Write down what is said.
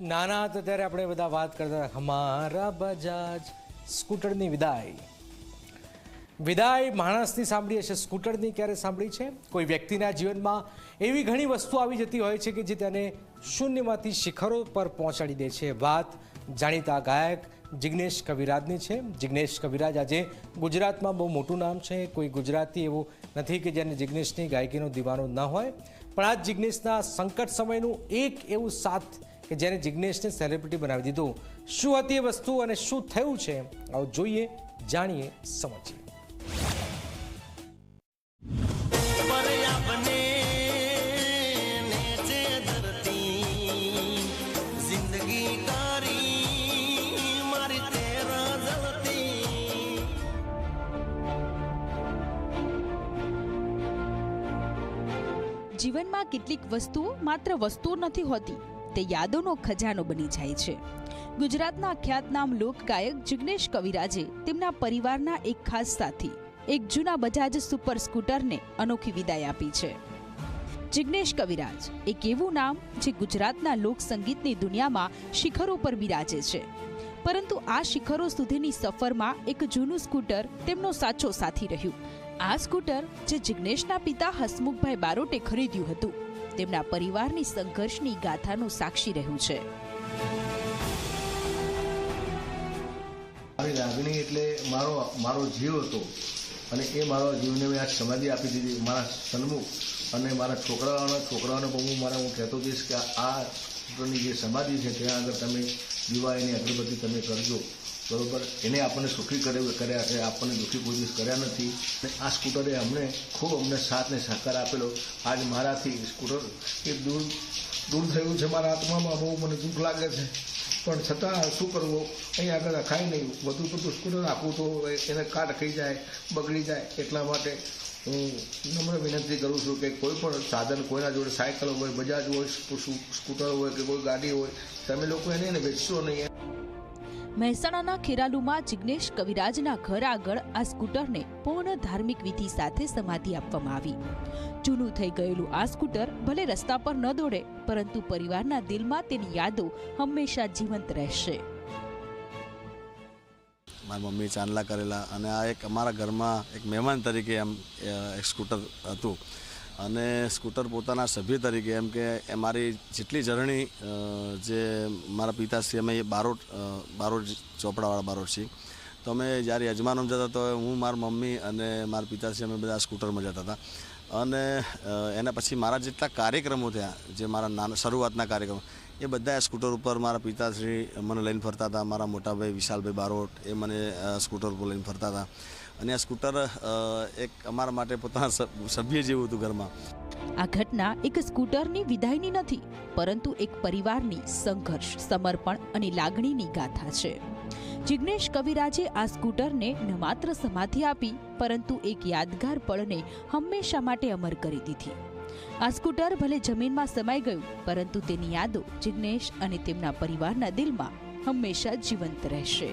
નાના હતા ત્યારે આપણે બધા વાત કરતા હમારા બજાજ, સ્કૂટરની વિદાય. વિદાય માણસની સાંભળી હશે, સ્કૂટરની ક્યારે સાંભળી છે? કોઈ વ્યક્તિના જીવનમાં એવી ઘણી વસ્તુ આવી જતી હોય છે કે જે તેને શૂન્યમાંથી શિખરો પર પહોંચાડી દે છે. વાત જાણીતા ગાયક જિગ્નેશ કવિરાજની છે. જિગ્નેશ કવિરાજ આજે ગુજરાતમાં બહુ મોટું નામ છે. કોઈ ગુજરાતી એવું નથી કે જેને જિગ્નેશની ગાયકીનો દીવાનો ન હોય. પણ આ જિગ્નેશના સંકટ સમયનું એક એવું સાથ કે જેને જિજ્ઞેશને સેલિબ્રિટી બનાવી દીધો. શું હતી એ વસ્તુ અને શું થયું છે? આવું જોઈએ જાણીએ સમજીએ. જીવનમાં કેટલીક વસ્તુઓ માત્ર વસ્તુઓ નથી હોતી. તે યાદોનો ખજાનો બની જાય છે. ગુજરાતના ખ્યાતનામ લોકગાયક જિગ્નેશ કવિરાજે તેમના પરિવારના એક ખાસ સાથી, એક જૂના બજાજ સુપર સ્કૂટરને અનોખી વિદાય આપી છે. જિગ્નેશ કવિરાજ એક એવું નામ જે ગુજરાતના લોક સંગીતની દુનિયામાં શિખરો પર બિરાજે છે. પરંતુ આ શિખરો સુધીની સફરમાં એક જૂનું સ્કૂટર તેમનો સાચો સાથી રહ્યું. આ સ્કૂટર જે જિગ્નેશના પિતા હસમુખભાઈ બારોટે ખરીદ્યું હતું. તેમના પરિવારની સંઘર્ષની ગાથાનું સાક્ષી રહ્યું છે. મારી લાગણી એટલે મારો મારો જીવ હતો અને એ મારા જીવને મેં આ સમાધિ આપી દીધી મારા સન્મુખ અને મારા છોકરાઓના, છોકરાઓને પણ હું, મારા હું કહેતો જઈશ કે આ છોકરાની જે સમાધિ છે, ત્યાં આગળ તમે દિવાળીની અગરબત્તી તમે કરજો. બરોબર? એને આપણને સુખી કરે કર્યા છે, આપણને દુઃખી કોઈ કર્યા નથી. અને આ સ્કૂટરે અમને ખૂબ અમને સાથ ને સહકાર આપેલો. આજ મારાથી સ્કૂટર એ દૂર દૂર થયું છે મારા આત્મામાં, બહુ મને દુઃખ લાગે છે. પણ છતાં શું કરવું? અહીં આગળ રખાય નહીં. વધુ પડતું સ્કૂટર આપવું તો એને કાટ ખાઈ જાય, બગડી જાય એટલા માટે હું નમ્ર વિનંતી કરું છું કે કોઈ પણ સાધન કોઈના જોડે સાયકલ હોય, બજાજ હોય સ્કૂ- સ્કૂટર હોય કે કોઈ ગાડી હોય, તમે લોકો એને વેચશો નહીં. મહેસાણાના ખેરાલુમાં જિગ્નેશ કવિરાજના ઘર આગળ આ સ્કૂટરને પૂર્ણ ધાર્મિક વિધિ સાથે સમાધિ આપવામાં આવી. જૂનું થઈ ગયેલું આ સ્કૂટર ભલે રસ્તા પર ન દોડે, પરંતુ પરિવારના દિલમાં તેની યાદો હંમેશા જીવંત રહેશે. મારી મમ્મી ચાંદલા કરેલા અને આ એક અમારા ઘરમાં એક મહેમાન તરીકે એમ એક સ્કૂટર હતું. અને સ્કૂટર પોતાના સભ્ય તરીકે, એમ કે મારી જેટલી જર્ની જે મારા પિતાશ્રી અમે બારોટ બારોટ ચોપડાવાળા બારોટ છીએ. તો અમે જ્યારે યજમાનમાં જતા તો હું, મારા મમ્મી અને મારા પિતાશ્રી અમે બધા સ્કૂટરમાં જતા હતા. અને એના પછી મારા જેટલા કાર્યક્રમો થયા, જે મારા નાના, શરૂઆતના કાર્યક્રમો એ બધા સ્કૂટર ઉપર મારા પિતાશ્રી મને લઈને ફરતા હતા. મારા મોટાભાઈ વિશાલભાઈ બારોટ એ મને સ્કૂટર ઉપર લઈને ફરતા હતા. અને આ સ્કૂટર એક અમારા માટે પોતાના સભ્ય જેવું હતું ઘરમાં. આ ઘટના એક સ્કૂટરની વિદાયની નથી, પરંતુ એક પરિવારની સંઘર્ષ, સમર્પણ અને લાગણીની ગાથા છે. જિગ્નેશ કવિરાજે આ સ્કૂટરને ન માત્ર સમાધિ આપી, પરંતુ એક યાદગાર પળને હંમેશા માટે અમર કરી દીધી. આ સ્કૂટર ભલે જમીનમાં સમાઈ ગયું, પરંતુ તેની યાદો જિગ્નેશ અને તેમના પરિવારના દિલમાં હંમેશા જીવંત રહેશે.